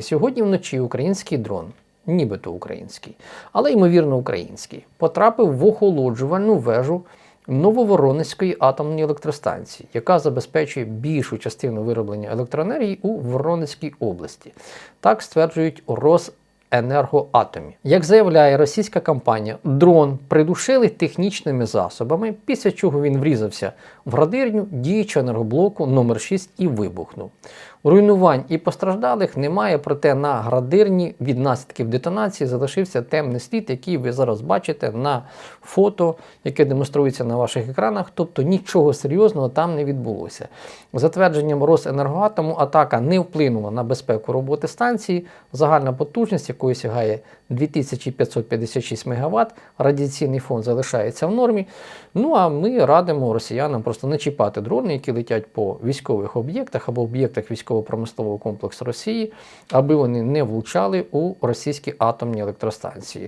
Сьогодні вночі український дрон, нібито український, але ймовірно український, потрапив в охолоджувальну вежу Нововоронецької атомної електростанції, яка забезпечує більшу частину вироблення електроенергії у Воронезькій області. Так стверджують Росенергоатомі. Як заявляє російська компанія, дрон придушили технічними засобами, після чого він врізався в градирню діючого енергоблоку номер 6 і вибухнув. Руйнувань і постраждалих немає, проте на градирні від наслідків детонації залишився темний слід, який ви зараз бачите на фото, яке демонструється на ваших екранах. Тобто нічого серйозного там не відбулося. За твердженням Росенергоатому, атака не вплинула на безпеку роботи станції. Загальна потужність, якої сягає 2556 МВт, радіаційний фон залишається в нормі. Ну а ми радимо росіянам просто не чіпати дрони, які летять по військових об'єктах або об'єктах військово-промислового комплексу Росії, аби вони не влучали у російські атомні електростанції.